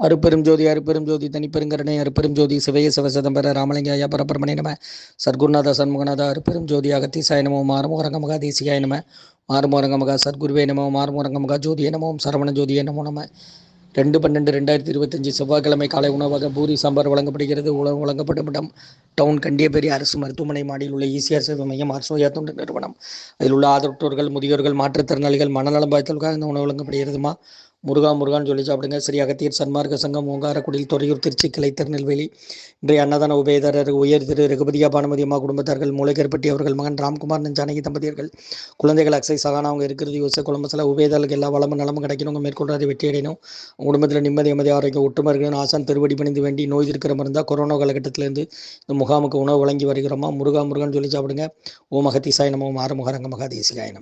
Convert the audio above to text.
அருப்பெரும் ஜோதி அருப்பெரும் ஜோதி தனிப்பெருங்கருணை அருப்பெரும் ஜோதி சிவய சிவசதம்பர ராமலிங்க ஐயா பரபரமணி நம. சர்க்குருநாத சண்முகநாத அருப்பெரும் ஜோதி அகத்தீசாய நமோ மாறுமுகரங்க மகா தேசிகாய நம. மாறுமுகரங்க மகா சர்க்குருவே நமோ மாறுமுகரங்க மகா ஜோதிய நமோ சரவண ஜோதி நமோ நம. ரெண்டு பன்னெண்டு ரெண்டாயிரத்தி இருபத்தஞ்சி செவ்வாய்க்கிழமை காலை உணவாக பூரி சாம்பார் வழங்கப்படுகிறது. உணவு வழங்கப்படும் இடம் டவுன் கண்டியபேரி அரசு மருத்துவமனை மாடியில் உள்ள ஈசிஆர் சேவை மையம் அரசோயா தொண்டு நிறுவனம். அதில் உள்ள ஆதரவற்றோர்கள் முதியோர்கள் மாற்றுத்திறனாளிகள் மனநலம் பாய்த்தலுக்காக இந்த உணவு வழங்கப்படுகிறதுமா? முருகா முருகான்னு சொல்லி சாப்பிடுங்க. ஸ்ரீ அகத்தியர் சன்மார்க்க சங்கம் ஓங்காரக்குடியில் துறையூர் திருச்சி கிளை திருநெல்வேலி. இன்றைய அன்னதான உபயதாரர் உயர் திரு ரகுபதியா பானுமதி அம்மா குடும்பத்தார்கள் மூளைக்கருப்பட்டி அவர்கள் மகன் ராம்குமார் ஜானகி தம்பதியர்கள் குழந்தைகள் அக்ஸை சகானா அவங்க இருக்கிறது யோசை குழம்பசில உபயதாரர்களுக்கு எல்லா வளமும் நலமும் கிடைக்கணும் மேற்கொள்றாரு வெற்றி அடையணும். குடும்பத்தில் நிம்மதி அமைதி ஆரோக்கியம் ஒற்றுமை ஆசான் திருவடி பணிந்து வேண்டி நோய் இருக்கிற மருந்தா கொரோனா காலகட்டத்திலேருந்து இந்த முகாமுக்கு உணவு வழங்கி வருகிறோமா? முருகா முருகன் சொல்லி சாப்பிடுங்க. ஓம் அகத்திசாய நமோ ஆறுமுக ரங்க மகா தேசிகாய